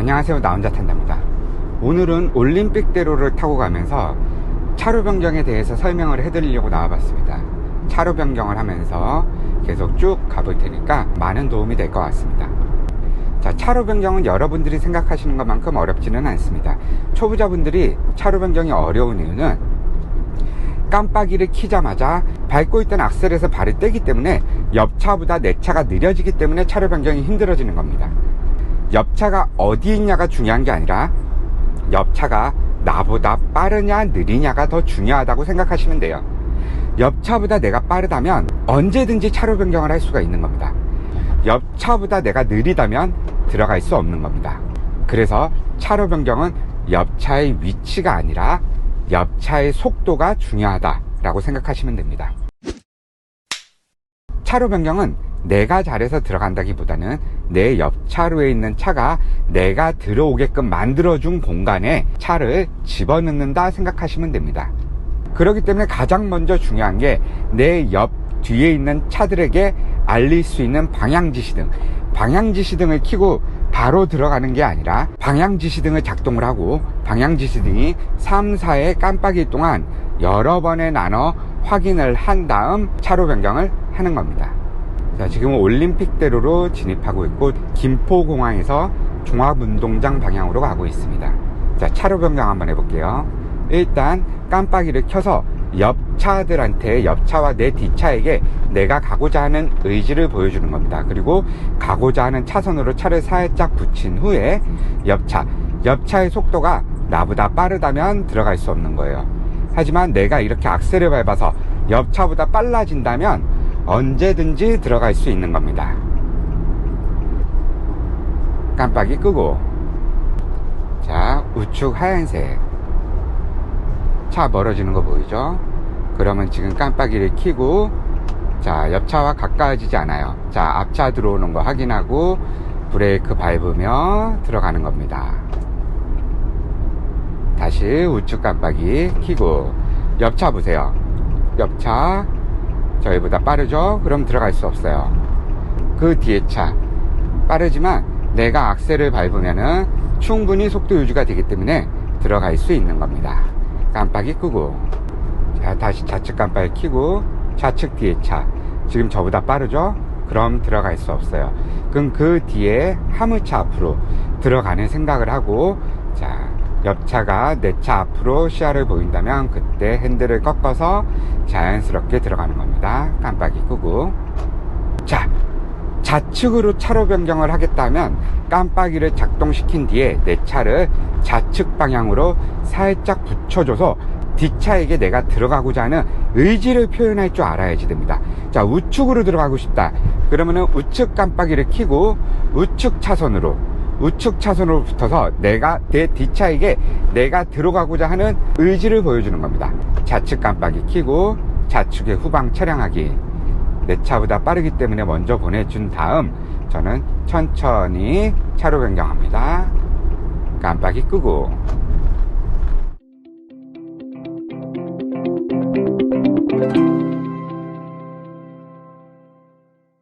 안녕하세요. 나 혼자 탄답니다. 오늘은 올림픽대로를 타고 가면서 차로 변경에 대해서 설명을 해드리려고 나와봤습니다. 차로 변경을 하면서 계속 쭉 가볼 테니까 많은 도움이 될 것 같습니다. 자 차로 변경은 여러분들이 생각하시는 것만큼 어렵지는 않습니다. 초보자분들이 차로 변경이 어려운 이유는 깜빡이를 키자마자 밟고 있던 악셀에서 발을 떼기 때문에 옆차보다 내 차가 느려지기 때문에 차로 변경이 힘들어지는 겁니다 옆차가 어디 있냐가 중요한 게 아니라 옆차가 나보다 빠르냐 느리냐가 더 중요하다고 생각하시면 돼요. 옆차보다 내가 빠르다면 언제든지 차로 변경을 할 수가 있는 겁니다. 옆차보다 내가 느리다면 들어갈 수 없는 겁니다. 그래서 차로 변경은 옆차의 위치가 아니라 옆차의 속도가 중요하다라고 생각하시면 됩니다. 차로 변경은 내가 잘해서 들어간다기보다는 내 옆차로에 있는 차가 내가 들어오게끔 만들어준 공간에 차를 집어넣는다 생각하시면 됩니다. 그렇기 때문에 가장 먼저 중요한 게 내 옆 뒤에 있는 차들에게 알릴 수 있는 방향 지시등. 방향 지시등을 켜고 바로 들어가는 게 아니라 방향 지시등을 작동을 하고 방향 지시등이 3, 4의 깜빡이 동안 여러 번에 나눠 확인을 한 다음 차로 변경을 하는 겁니다. 자, 지금 올림픽대로로 진입하고 있고 김포공항에서 종합운동장 방향으로 가고 있습니다. 자, 차로 변경 한번 해볼게요. 일단 깜빡이를 켜서 옆 차들한테 옆 차와 내 뒷차에게 내가 가고자 하는 의지를 보여주는 겁니다. 그리고 가고자 하는 차선으로 차를 살짝 붙인 후에 옆차, 옆차의 속도가 나보다 빠르다면 들어갈 수 없는 거예요. 하지만 내가 이렇게 악셀을 밟아서 옆차보다 빨라진다면 언제든지 들어갈 수 있는 겁니다. 깜빡이 끄고. 자 우측 하얀색. 차 멀어지는 거 보이죠? 그러면 지금 깜빡이를 켜고 자 옆차와 가까워지지 않아요. 자 앞차 들어오는 거 확인하고 브레이크 밟으며 들어가는 겁니다. 다시 우측 깜빡이 켜고 옆차 보세요. 옆차 저희보다 빠르죠? 그럼 들어갈 수 없어요. 그 뒤에 차. 빠르지만 내가 악셀을 밟으면은 충분히 속도 유지가 되기 때문에 들어갈 수 있는 겁니다. 깜빡이 끄고. 자 다시 좌측 깜빡이 켜고 좌측 뒤에 차. 지금 저보다 빠르죠? 그럼 들어갈 수 없어요. 그럼 그 뒤에 화물차 앞으로 들어가는 생각을 하고 자 옆차가 내 차 앞으로 시야를 보인다면 그때 핸들을 꺾어서 자연스럽게 들어가는 겁니다 깜빡이 끄고 자 좌측으로 차로 변경을 하겠다면 깜빡이를 작동시킨 뒤에 내 차를 좌측 방향으로 살짝 붙여줘서 뒷차에게 내가 들어가고자 하는 의지를 표현할 줄 알아야지 됩니다. 자, 우측으로 들어가고 싶다. 그러면은 우측 깜빡이를 켜고 우측 차선으로 우측 차선으로 붙어서 내가 내 뒷차에게 내가 들어가고자 하는 의지를 보여주는 겁니다. 좌측 깜빡이 켜고 좌측의 후방 차량하기 내 차보다 빠르기 때문에 먼저 보내준 다음 저는 천천히 차로 변경합니다. 깜빡이 끄고